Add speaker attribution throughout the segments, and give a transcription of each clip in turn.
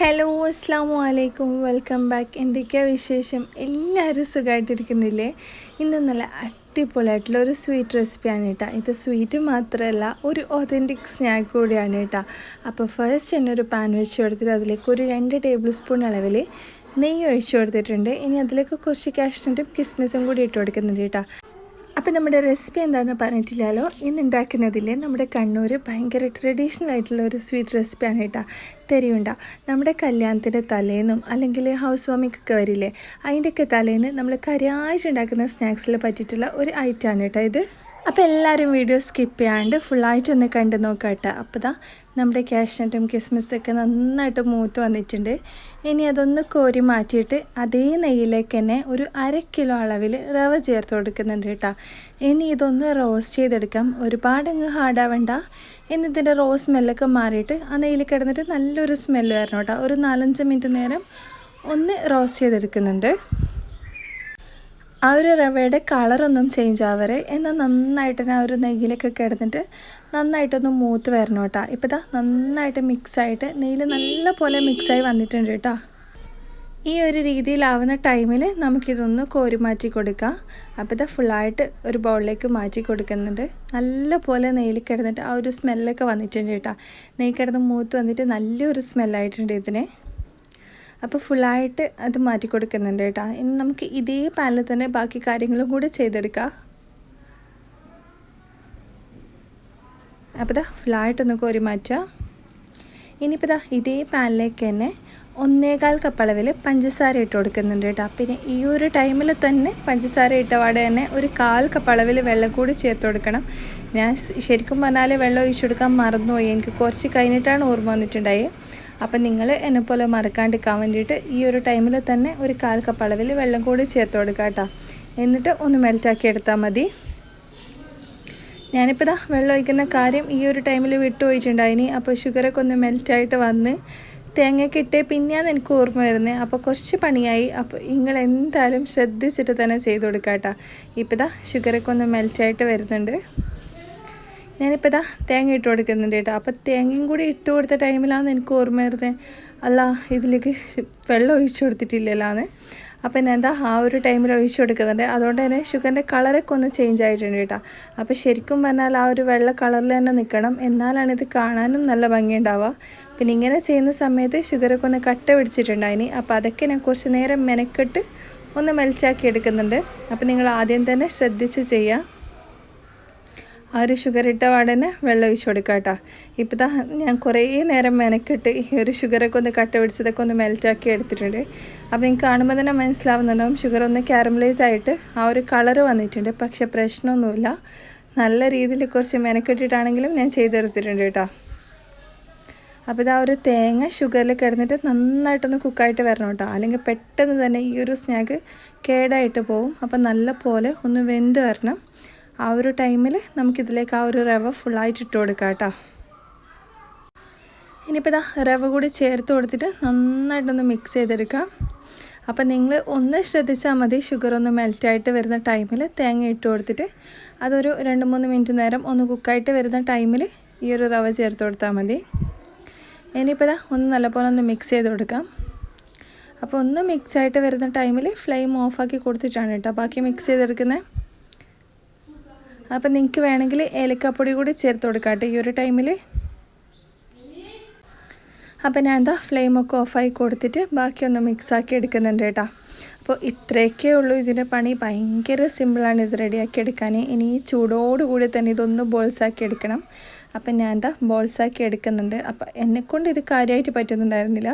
Speaker 1: hello അസ്ലാം വലൈക്കും welcome back എന്തൊക്കെയാ വിശേഷം എല്ലാവരും സുഖമായിട്ടിരിക്കുന്നില്ലേ ഇന്ന് നല്ല അടിപൊളിയായിട്ടുള്ള ഒരു സ്വീറ്റ് റെസിപ്പിയാണ് കേട്ടോ ഇത് സ്വീറ്റ് മാത്രമല്ല ഒരു ഒതൻറ്റിക് സ്നാക്ക് കൂടിയാണ് കേട്ടോ അപ്പോൾ ഫസ്റ്റ് തന്നെ ഒരു പാൻ വെച്ച് കൊടുത്തിട്ട് അതിലേക്ക് ഒരു രണ്ട് ടേബിൾ സ്പൂൺ അളവിൽ നെയ്യ് ഒഴിച്ചു കൊടുത്തിട്ടുണ്ട് ഇനി അതിലേക്ക് കുറച്ച് കാഷ്നട്ടും കിസ്മിസും കൂടി ഇട്ട് കൊടുക്കുന്നുണ്ട് കേട്ടോ അപ്പോൾ നമ്മുടെ റെസിപ്പി എന്താണെന്ന് പറഞ്ഞിട്ടില്ലല്ലോ ഇന്ന് ഉണ്ടാക്കുന്നതിൽ നമ്മുടെ കണ്ണൂർ ഭയങ്കര ട്രഡീഷണൽ ആയിട്ടുള്ള ഒരു സ്വീറ്റ് റെസിപ്പിയാണ് കേട്ടോ തെരിയുണ്ട നമ്മുടെ കല്യാണത്തിൻ്റെ തലേന്നും അല്ലെങ്കിൽ ഹൗസ് വാമിങ്ങൊക്കെ വരില്ലേ അതിൻ്റെയൊക്കെ തലേന്ന് നമ്മൾ കരിയായിട്ട് ഉണ്ടാക്കുന്ന സ്നാക്സിൽ പറ്റിയിട്ടുള്ള ഒരു ഐറ്റമാണ് കേട്ടോ ഇത് അപ്പോൾ എല്ലാവരും വീഡിയോ സ്കിപ്പ് ചെയ്യാണ്ട് ഫുള്ളായിട്ട് ഒന്ന് കണ്ട് നോക്കട്ടെ അപ്പോൾ ഇതാ നമ്മുടെ കാഷ്നട്ടും ഒക്കെ നന്നായിട്ട് മൂത്ത് വന്നിട്ടുണ്ട് ഇനി അതൊന്ന് കോരി മാറ്റിയിട്ട് അതേ നെയ്യിലേക്ക് തന്നെ ഒരു അര കിലോ അളവിൽ റവ ചേർത്ത് കൊടുക്കുന്നുണ്ട് കേട്ടോ ഇനി ഇതൊന്ന് റോസ്റ്റ് ചെയ്തെടുക്കാം ഒരുപാട് അങ്ങ് ഹാർഡാവണ്ട ഇനി ഇതിൻ്റെ റോ സ്മെല്ലൊക്കെ മാറിയിട്ട് ആ നെയ്യിൽ കിടന്നിട്ട് നല്ലൊരു സ്മെല്ല് വരണം കേട്ടോ ഒരു നാലഞ്ച് മിനിറ്റ് നേരം ഒന്ന് റോസ്റ്റ് ചെയ്തെടുക്കുന്നുണ്ട് ആ ഒരു റവയുടെ കളറൊന്നും ചേഞ്ച് ആവരെ എന്നാൽ നന്നായിട്ട് ആ ഒരു നെയ്യിലൊക്കെ കിടന്നിട്ട് നന്നായിട്ടൊന്ന് മൂത്ത് വരണം കേട്ടോ ഇപ്പം ഇതാ നന്നായിട്ട് മിക്സായിട്ട് നെയ്യിൽ നല്ല പോലെ മിക്സായി വന്നിട്ടുണ്ട് കേട്ടോ ഈ ഒരു രീതിയിലാവുന്ന ടൈമിൽ നമുക്കിതൊന്ന് കോരി മാറ്റി കൊടുക്കാം അപ്പോൾ ഇതാ ഫുള്ളായിട്ട് ഒരു ബൗളിലേക്ക് മാറ്റി കൊടുക്കുന്നുണ്ട് നല്ല പോലെ നെയ്യിൽ കിടന്നിട്ട് ആ ഒരു സ്മെല്ലൊക്കെ വന്നിട്ടുണ്ട് കേട്ടോ നെയ്യ് കിടന്ന് മൂത്ത് വന്നിട്ട് നല്ലൊരു സ്മെല്ലായിട്ടുണ്ട് ഇതിന് അപ്പോൾ ഫുള്ളായിട്ട് അത് മാറ്റി കൊടുക്കുന്നുണ്ട് കേട്ടോ ഇനി നമുക്ക് ഇതേ പാനിൽ തന്നെ ബാക്കി കാര്യങ്ങളും കൂടെ ചെയ്തെടുക്കാം അപ്പോൾ ഫുള്ളായിട്ട് ഫുള്ളായിട്ടൊന്ന് കോരി മാറ്റാം ഇനിയിപ്പോൾ ഇതാ ഇതേ പാനിലേക്ക് തന്നെ ഒന്നേകാൽ കപ്പളവിൽ പഞ്ചസാര ഇട്ട് കൊടുക്കുന്നുണ്ട് കേട്ടോ പിന്നെ ഈ ഒരു ടൈമിൽ തന്നെ പഞ്ചസാര ഇട്ട പാടെ തന്നെ ഒരു കാൽ കപ്പളവിൽ വെള്ളം കൂടി ചേർത്ത് കൊടുക്കണം ഞാൻ ശരിക്കും പറഞ്ഞാൽ വെള്ളം ഒഴിച്ചു കൊടുക്കാൻ മറന്നുപോയി എനിക്ക് കുറച്ച് കഴിഞ്ഞിട്ടാണ് ഓർമ്മ വന്നിട്ടുണ്ടായി അപ്പം നിങ്ങൾ എന്നെപ്പോലെ മറക്കാണ്ടിരിക്കാൻ വേണ്ടിയിട്ട് ഈ ഒരു ടൈമിൽ തന്നെ ഒരു കാൽ കപ്പ് അളവിൽ വെള്ളം കൂടി ചേർത്ത് കൊടുക്കുക കേട്ടോ എന്നിട്ട് ഒന്ന് മെൽറ്റാക്കി എടുത്താൽ മതി ഞാനിപ്പോൾ ഇതാ വെള്ളം ഒഴിക്കുന്ന കാര്യം ഈ ഒരു ടൈമിൽ വിട്ടുപോയിട്ടുണ്ടായിനി അപ്പോൾ ഷുഗറൊക്കെ ഒന്ന് മെൽറ്റായിട്ട് വന്ന് തേങ്ങയൊക്കെ ഇട്ടേ പിന്നെയാണ് എനിക്ക് ഓർമ്മ വരുന്നത് അപ്പോൾ കുറച്ച് പണിയായി അപ്പോൾ നിങ്ങൾ എന്തായാലും ശ്രദ്ധിച്ചിട്ട് തന്നെ ചെയ്ത് കൊടുക്കാം കേട്ടോ ഇപ്പോൾ ഇതാ ഷുഗറൊക്കെ ഒന്ന് മെൽറ്റായിട്ട് വരുന്നുണ്ട് ഞാനിപ്പോൾ ഇതാ തേങ്ങ ഇട്ട് കൊടുക്കുന്നുണ്ട് കേട്ടോ അപ്പോൾ തേങ്ങയും കൂടി ഇട്ട് കൊടുത്ത ടൈമിലാണ് എനിക്ക് ഓർമ്മ വരുന്നത് അല്ല ഇതിലേക്ക് വെള്ളം ഒഴിച്ചു കൊടുത്തിട്ടില്ലല്ലാന്ന് അപ്പം ഞാൻ എന്താ ആ ഒരു ടൈമിൽ ഒഴിച്ചു കൊടുക്കുന്നുണ്ട് അതുകൊണ്ട് തന്നെ ഷുഗറിൻ്റെ കളറൊക്കെ ഒന്ന് ചേഞ്ച് ആയിട്ടുണ്ട് കേട്ടോ അപ്പോൾ ശരിക്കും പറഞ്ഞാൽ ആ ഒരു വെള്ള കളറിൽ തന്നെ നിൽക്കണം എന്നാലാണ് ഇത് കാണാനും നല്ല ഭംഗിയുണ്ടാവുക പിന്നെ ഇങ്ങനെ ചെയ്യുന്ന സമയത്ത് ഷുഗറൊക്കെ ഒന്ന് കട്ട പിടിച്ചിട്ടുണ്ടായിനി അപ്പോൾ അതൊക്കെ ഞാൻ കുറച്ച് നേരം മെനക്കെട്ട് ഒന്ന് മെൽറ്റാക്കി എടുക്കുന്നുണ്ട് അപ്പോൾ നിങ്ങൾ ആദ്യം തന്നെ ശ്രദ്ധിച്ച് ചെയ്യാം ആ ഒരു ഷുഗർ ഇട്ട വാടനെ വെള്ളം ഒഴിച്ചു കൊടുക്കുക കേട്ടോ ഇപ്പം താ ഞാൻ കുറേ നേരം മെനക്കെട്ട് ഈ ഒരു ഷുഗറൊക്കെ ഒന്ന് കട്ട പിടിച്ചതൊക്കെ ഒന്ന് മെൽറ്റാക്കി എടുത്തിട്ടുണ്ട് അപ്പോൾ എനിക്ക് കാണുമ്പോൾ തന്നെ മനസ്സിലാവുന്നുണ്ടാവും ഷുഗർ ഒന്ന് ക്യാരമലൈസ് ആയിട്ട് ആ ഒരു കളർ വന്നിട്ടുണ്ട് പക്ഷെ പ്രശ്നമൊന്നുമില്ല നല്ല രീതിയിൽ കുറച്ച് മെനക്കെട്ടിട്ടാണെങ്കിലും ഞാൻ ചെയ്തെടുത്തിട്ടുണ്ട് കേട്ടോ അപ്പോൾ ഇത് ആ ഒരു തേങ്ങ ഷുഗറിൽ കിടന്നിട്ട് നന്നായിട്ടൊന്ന് കുക്കായിട്ട് വരണം കേട്ടോ അല്ലെങ്കിൽ പെട്ടെന്ന് തന്നെ ഈ ഒരു സ്നാക്ക് കേടായിട്ട് പോവും അപ്പോൾ നല്ല പോലെ ഒന്ന് വെന്ത് വരണം ആ ഒരു ടൈമിൽ നമുക്കിതിലേക്ക് ആ ഒരു റവ ഫുള്ളായിട്ട് ഇട്ട് കൊടുക്കാം കേട്ടോ ഇനിയിപ്പോൾ ഇതാ റവ കൂടി ചേർത്ത് കൊടുത്തിട്ട് നന്നായിട്ടൊന്ന് മിക്സ് ചെയ്തെടുക്കാം അപ്പം നിങ്ങൾ ഒന്ന് ശ്രദ്ധിച്ചാൽ മതി ഷുഗർ ഒന്ന് മെൽറ്റായിട്ട് വരുന്ന ടൈമിൽ തേങ്ങ ഇട്ട് കൊടുത്തിട്ട് അതൊരു രണ്ട് മൂന്ന് മിനിറ്റ് നേരം ഒന്ന് കുക്കായിട്ട് വരുന്ന ടൈമിൽ ഈ ഒരു റവ ചേർത്ത് കൊടുത്താൽ മതി ഇനിയിപ്പോൾ ഒന്ന് നല്ലപോലെ ഒന്ന് മിക്സ് ചെയ്ത് കൊടുക്കാം അപ്പോൾ ഒന്ന് മിക്സായിട്ട് വരുന്ന ടൈമിൽ ഫ്ലെയിം ഓഫാക്കി കൊടുത്തിട്ടാണ് കേട്ടോ ബാക്കി മിക്സ് ചെയ്തെടുക്കുന്നത് അപ്പം നിങ്ങൾക്ക് വേണമെങ്കിൽ ഏലക്കാപ്പൊടി കൂടി ചേർത്ത് കൊടുക്കാം കേട്ടോ ഈ ഒരു ടൈമിൽ അപ്പം ഞാൻ എന്താ ഫ്ലെയിമൊക്കെ ഓഫായി കൊടുത്തിട്ട് ബാക്കിയൊന്ന് മിക്സാക്കി എടുക്കുന്നുണ്ട് കേട്ടോ അപ്പോൾ ഇത്രയൊക്കെ ഉള്ളൂ ഇതിൻ്റെ പണി ഭയങ്കര സിമ്പിളാണ് ഇത് റെഡിയാക്കി എടുക്കാൻ ഇനി ഈ ചൂടോടുകൂടി തന്നെ ഇതൊന്ന് ബോൾസാക്കി എടുക്കണം അപ്പം ഞാൻ എന്താ ബോൾസാക്കി എടുക്കുന്നുണ്ട് അപ്പം എന്നെക്കൊണ്ട് ഇത് കാര്യമായിട്ട് പറ്റുന്നുണ്ടായിരുന്നില്ല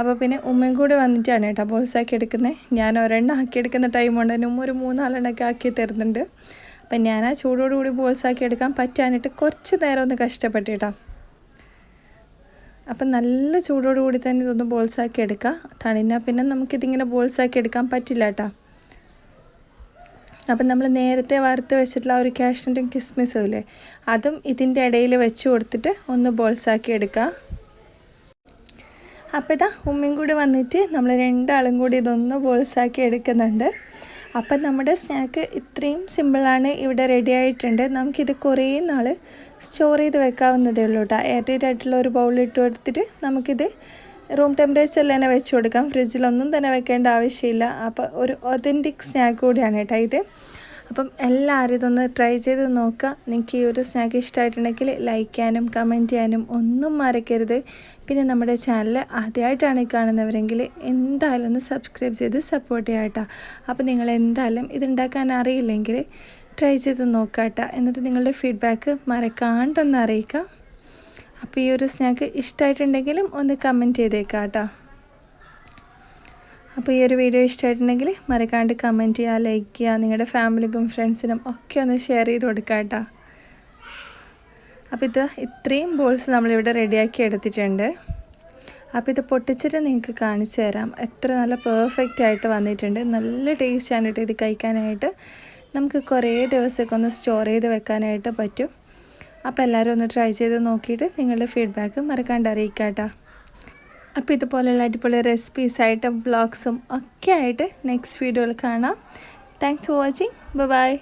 Speaker 1: അപ്പോൾ പിന്നെ ഉമ്മയും കൂടെ വന്നിട്ടാണ് കേട്ടോ ബോൾസാക്കി എടുക്കുന്നത് ഞാൻ ഒരെണ്ണം ആക്കി എടുക്കുന്ന ടൈം കൊണ്ട് തന്നെ ഉമ്മ ഒരു മൂന്നാലെണ്ണമൊക്കെ ആക്കി തരുന്നുണ്ട് അപ്പം ഞാൻ ആ ചൂടോടുകൂടി ബോൾസാക്കി എടുക്കാൻ പറ്റാനിട്ട് കുറച്ച് നേരം ഒന്ന് കഷ്ടപ്പെട്ടിട്ടാ അപ്പം നല്ല ചൂടോടുകൂടി തന്നെ ഇതൊന്ന് ബോൾസാക്കി എടുക്കുക തണിഞ്ഞാൽ പിന്നെ നമുക്കിതിങ്ങനെ ബോൾസാക്കി എടുക്കാൻ പറ്റില്ല കേട്ടോ അപ്പം നമ്മൾ നേരത്തെ വറുത്ത് വെച്ചിട്ടുള്ള ഒരു കാഷ്നട്ടും കിസ്മിസും ഇല്ലേ അതും ഇതിൻ്റെ ഇടയിൽ വെച്ച് കൊടുത്തിട്ട് ഒന്ന് ബോൾസാക്കി എടുക്കുക അപ്പോൾ ഇതാ ഉമ്മയും കൂടി വന്നിട്ട് നമ്മൾ രണ്ടാളും കൂടി ഇതൊന്ന് ബോൾസാക്കി എടുക്കുന്നുണ്ട് അപ്പം നമ്മുടെ സ്നാക്ക് ഇത്രയും സിമ്പിളാണ് ഇവിടെ റെഡി ആയിട്ടുണ്ട് നമുക്കിത് കുറേ നാൾ സ്റ്റോർ ചെയ്ത് വെക്കാവുന്നതേ ഉള്ളൂ കേട്ടോ എയർ ആയിട്ടുള്ള ഒരു ബൗൾ ഇട്ട് എടുത്തിട്ട് നമുക്കിത് റൂം ടെമ്പറേച്ചറിൽ തന്നെ വെച്ച് കൊടുക്കാം ഫ്രിഡ്ജിലൊന്നും തന്നെ വെക്കേണ്ട ആവശ്യമില്ല അപ്പോൾ ഒരു ഒതൻറ്റിക് സ്നാക്ക് കൂടിയാണ് കേട്ടോ ഇത് അപ്പം എല്ലാവരും ഇതൊന്ന് ട്രൈ ചെയ്ത് നോക്കുക നിങ്ങൾക്ക് ഈ ഒരു സ്നാക്ക് ഇഷ്ടമായിട്ടുണ്ടെങ്കിൽ ലൈക്ക് ചെയ്യാനും കമൻറ്റ് ചെയ്യാനും ഒന്നും മറക്കരുത് പിന്നെ നമ്മുടെ ചാനൽ ആദ്യമായിട്ടാണ് കാണുന്നവരെങ്കിൽ എന്തായാലും ഒന്ന് സബ്സ്ക്രൈബ് ചെയ്ത് സപ്പോർട്ട് ചെയ്യാം കേട്ടോ അപ്പോൾ നിങ്ങൾ എന്തായാലും ഇതുണ്ടാക്കാൻ അറിയില്ലെങ്കിൽ ട്രൈ ചെയ്ത് നോക്കാട്ടോ എന്നിട്ട് നിങ്ങളുടെ ഫീഡ്ബാക്ക് മറക്കാണ്ടൊന്ന് അറിയിക്കുക അപ്പോൾ ഈ ഒരു സ്നാക്ക് ഇഷ്ടമായിട്ടുണ്ടെങ്കിലും ഒന്ന് കമൻറ്റ് ചെയ്തേക്കാം കേട്ടോ അപ്പോൾ ഈ ഒരു വീഡിയോ ഇഷ്ടമായിട്ടുണ്ടെങ്കിൽ മറക്കാണ്ട് കമൻറ്റ് ചെയ്യുക ലൈക്ക് ചെയ്യുക നിങ്ങളുടെ ഫാമിലിക്കും ഫ്രണ്ട്സിനും ഒക്കെ ഒന്ന് ഷെയർ ചെയ്ത് കൊടുക്കുക കേട്ടോ അപ്പോൾ ഇത് ഇത്രയും ബോൾസ് നമ്മളിവിടെ റെഡിയാക്കി എടുത്തിട്ടുണ്ട് അപ്പോൾ ഇത് പൊട്ടിച്ചിട്ട് നിങ്ങൾക്ക് കാണിച്ചു തരാം എത്ര നല്ല പെർഫെക്റ്റ് ആയിട്ട് വന്നിട്ടുണ്ട് നല്ല ടേസ്റ്റാണ് കേട്ടോ ഇത് കഴിക്കാനായിട്ട് നമുക്ക് കുറേ ദിവസമൊക്കെ ഒന്ന് സ്റ്റോർ ചെയ്ത് വെക്കാനായിട്ട് പറ്റും അപ്പോൾ എല്ലാവരും ഒന്ന് ട്രൈ ചെയ്ത് നോക്കിയിട്ട് നിങ്ങളുടെ ഫീഡ്ബാക്ക് മറക്കാണ്ട് അറിയിക്കാം കേട്ടോ അപ്പോൾ ഇതുപോലെയുള്ള അടിപൊളി റെസിപ്പീസായിട്ട് വ്ളോഗ്സും ഒക്കെ ആയിട്ട് നെക്സ്റ്റ് വീഡിയോയിൽ കാണാം താങ്ക്സ് ഫോർ വാച്ചിങ് ബൈ